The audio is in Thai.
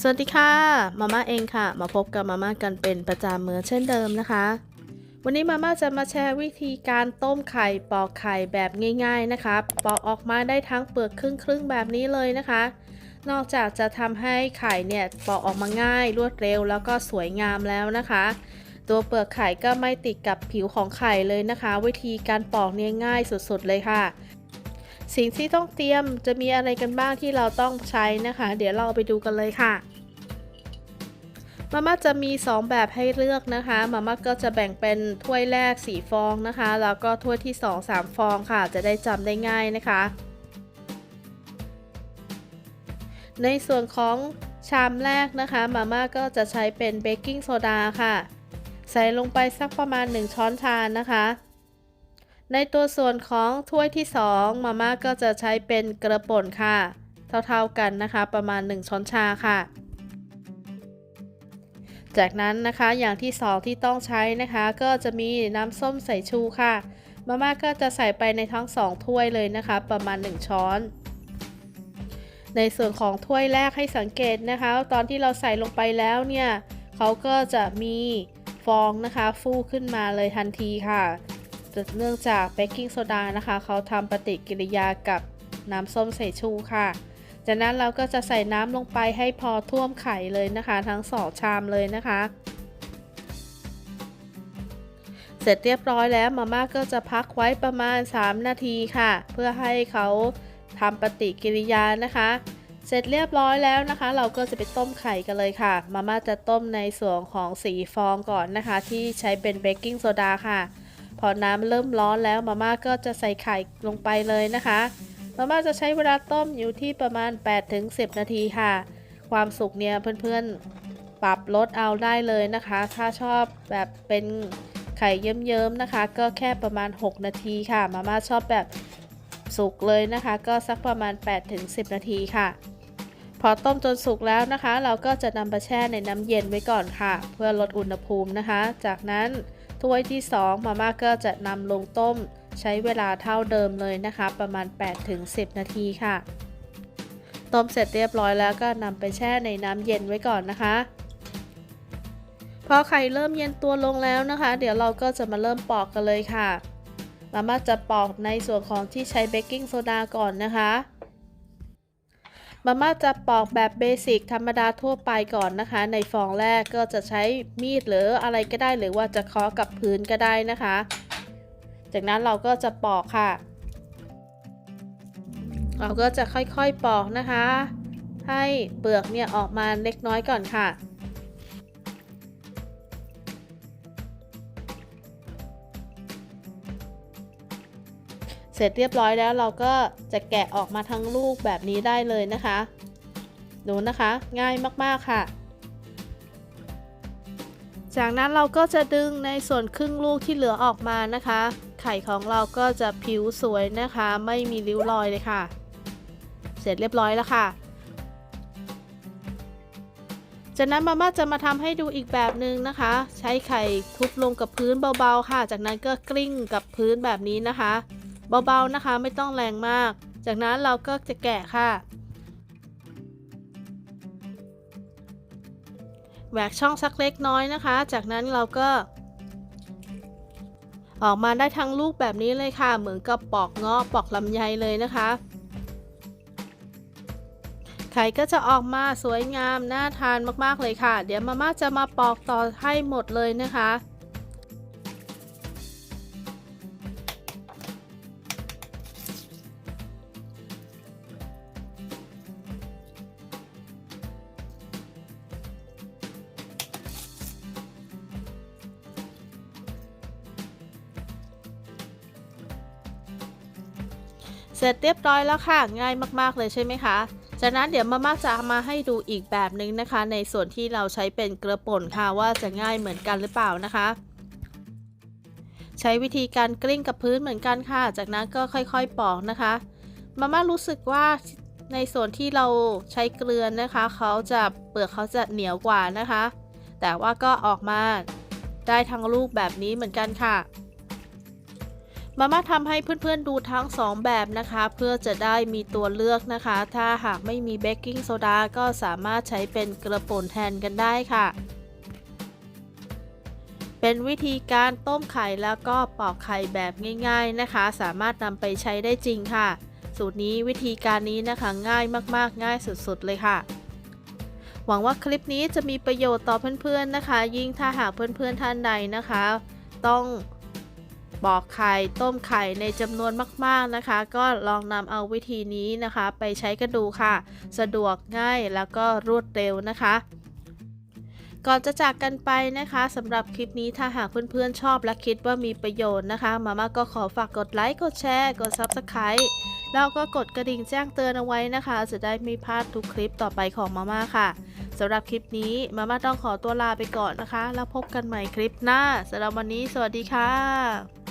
สวัสดีค่ะมาม่าเองค่ะ มาพบกับมาม่ากันเป็นประจำเหมือนเช่นเดิมนะคะ วันนี้มาม่าจะมาแชร์วิธีการต้มไข่ปอกไข่แบบง่าย ๆนะคะ ปอกออกมาได้ทั้งเปลือกครึ่งๆแบบนี้เลยนะคะ นอกจากจะทำให้ไข่เนี่ยปอกออกมาง่าย รวดเร็วแล้วก็สวยงามแล้วนะคะ ตัวเปลือกไข่ก็ไม่ติดกับผิวของไข่เลยนะคะ วิธีการปอกเนี่ยง่ายสุดๆเลยค่ะ สิ่งที่ต้องเตรียมจะมีอะไรกันบ้างที่เราต้องใช้นะคะ เดี๋ยวเราไปดูกันเลยค่ะมาม่าจะมี 2 แบบให้เลือกนะคะมาม่าก็จะแบ่งเป็นถ้วยแรก 4 ฟองนะคะ แล้วก็ถ้วยที่ 2 3 ฟองค่ะ จะได้จำได้ง่ายนะคะ ในส่วนของชามแรกนะคะมาม่าก็จะใช้เป็นเบกกิ้งโซดาค่ะ ใส่ลงไปสักประมาณ 1 ช้อนชานะคะ ในตัวส่วนของถ้วยที่ 2 มาม่าก็จะใช้เป็นกระป่นค่ะ เท่าๆกันนะคะ ประมาณ 1 ช้อนชาค่ะ จากนั้นนะคะอย่างที่ 2 ที่ต้องใช้นะคะ ก็จะมีน้ำส้มสายชูค่ะ มาม่าก็จะใส่ไปในทั้ง 2 ถ้วยเลยนะคะ ประมาณ 1 ช้อน ในส่วนของถ้วยแรกให้สังเกตนะคะ ตอนที่เราใส่ลงไปแล้วเนี่ยเขาก็จะมีฟองนะคะฟูขึ้นมาเลยทันทีค่ะ เนื่องจากเบกกิ้งโซดานะคะเขาทำปฏิกิริยากับน้ำส้มสายชูค่ะ จากนั้นเราก็จะใส่น้ำลงไปให้พอท่วมไข่เลยนะคะ ทั้งสองชามเลยนะคะ เสร็จเรียบร้อยแล้วมาม่าก็จะพักไว้ประมาณ 3 นาทีค่ะ เพื่อให้เขาทำปฏิกิริยานะคะ เสร็จเรียบร้อยแล้วนะคะ เราก็จะไปต้มไข่กันเลยค่ะ มาม่าจะต้มในส่วนของสีฟองก่อนนะคะ ที่ใช้เป็นเบกกิ้งโซดาค่ะ พอน้ำเริ่มร้อนแล้วมาม่าก็จะใส่ไข่ลงไปเลยนะคะ มาม่าจะใช้เวลาต้มอยู่ที่ประมาณ 8-10 นาทีค่ะ ความสุกเนี่ยเพื่อนๆ ปรับลดเอาได้เลยนะคะ ถ้าชอบแบบเป็นไข่เยิ้มๆนะคะ ก็แค่ประมาณ 6 นาทีค่ะ มาม่าชอบแบบสุกเลยนะคะ ก็สักประมาณ 8-10 นาทีค่ะ พอต้มจนสุกแล้วนะคะ เราก็จะนำไปแช่ในน้ำเย็นไว้ก่อนค่ะ เพื่อลดอุณหภูมินะคะ จากนั้น ถ้วยที่ 2 มาม่าก็จะนำลงต้ม ใช้เวลาเท่าเดิมเลยนะคะ ประมาณ 8-10 นาทีค่ะ ต้มเสร็จเรียบร้อยแล้วก็นำไปแช่ในน้ำเย็นไว้ก่อนนะคะพอไข่เริ่มเย็นตัวลงแล้วนะคะ เดี๋ยวเราก็จะมาเริ่มปอกกันเลยค่ะ มาม่าจะปอกในส่วนของที่ใช้เบกกิ้งโซดาก่อนนะคะ มาม่าจะปอกแบบเบสิกธรรมดาทั่วไปก่อนนะคะ ในฟองแรกก็จะใช้มีดหรืออะไรก็ได้หรือว่าจะเคาะกับพื้นก็ได้นะคะ จากนั้นเราก็จะปอกค่ะ เราก็จะค่อยๆปอกนะคะ ให้เปลือกเนี่ยออกมาเล็กน้อยก่อนค่ะ เสร็จเรียบร้อยแล้วเราก็จะแกะออกมาทั้งลูกแบบนี้ได้เลยนะคะดูนะคะ ง่ายมากๆค่ะ จากนั้นเราก็จะดึงในส่วนครึ่งลูกที่เหลือออกมานะคะ ไข่ของเราก็จะผิวสวยนะคะ ไม่มีริ้วรอยเลยค่ะ เสร็จเรียบร้อยแล้วค่ะจากนั้นมาม่าจะมาทำให้ดูอีกแบบหนึ่งนะคะ ใช้ไข่ทุบลงกับพื้นเบาๆค่ะ จากนั้นก็กลิ้งกับพื้นแบบนี้นะคะ เบาๆนะคะไม่ต้องแรงมาก จากนั้นเราก็จะแกะค่ะแหวกช่องสักเล็กน้อยนะคะ จากนั้นเราก็ ออกมาได้ทั้งลูกแบบนี้เลยค่ะ เหมือนกับปอกเงาะปอกลำไยเลยนะคะ ไข่ก็จะออกมาสวยงามน่าทานมากๆเลยค่ะ เดี๋ยวมาม่าจะมาปอกต่อให้หมดเลยนะคะ เสร็จเรียบร้อยแล้วค่ะ ง่ายมากๆเลยใช่ไหมคะ จากนั้นเดี๋ยวมาม่าจะมาให้ดูอีกแบบหนึ่งนะคะ ในส่วนที่เราใช้เป็นกระป่นค่ะว่าจะง่ายเหมือนกันหรือเปล่านะคะ ใช้วิธีการกลิ้งกับพื้นเหมือนกันค่ะ จากนั้นก็ค่อยๆปอกนะคะมาม่ารู้สึกว่าในส่วนที่เราใช้เกลือนะคะเขาจะเปลือกเขาจะเหนียวกว่านะคะ แต่ว่าก็ออกมาได้ทั้งลูกแบบนี้เหมือนกันค่ะ มาม่าทำให้เพื่อนๆดูทั้งสองแบบนะคะ เพื่อจะได้มีตัวเลือกนะคะ ถ้าหากไม่มีเบกกิ้งโซดาก็สามารถใช้เป็นกระป่นแทนกันได้ค่ะ เป็นวิธีการต้มไข่แล้วก็ปอกไข่แบบง่าย ๆนะคะ สามารถนำไปใช้ได้จริงค่ะ สูตรนี้วิธีการนี้นะคะง่ายมากๆ ง่ายสุดๆเลยค่ะหวังว่าคลิปนี้จะมีประโยชน์ต่อเพื่อนๆนะคะ ยิ่งถ้าหากเพื่อนๆท่านใดนะคะ ต้อง ปอกไข่ต้มไข่ในจำนวนมากๆนะคะ ก็ลองนำเอาวิธีนี้นะคะ ไปใช้กันดูค่ะ สะดวกง่ายแล้วก็รวดเร็วนะคะก่อนจะจากกันไปนะคะสำหรับคลิปนี้ถ้าหากเพื่อนๆชอบและคิดว่ามีประโยชน์นะคะ มาม่าก็ขอฝากกดไลค์กดแชร์กด Subscribe แล้วก็กดกระดิ่งแจ้งเตือนเอาไว้นะคะ จะได้ไม่พลาดทุกคลิปต่อไปของมาม่าค่ะสำหรับคลิปนี้มาม่าต้องขอตัวลาไปก่อนนะคะ แล้วพบกันใหม่คลิปหน้าสำหรับวันนี้ สวัสดีค่ะ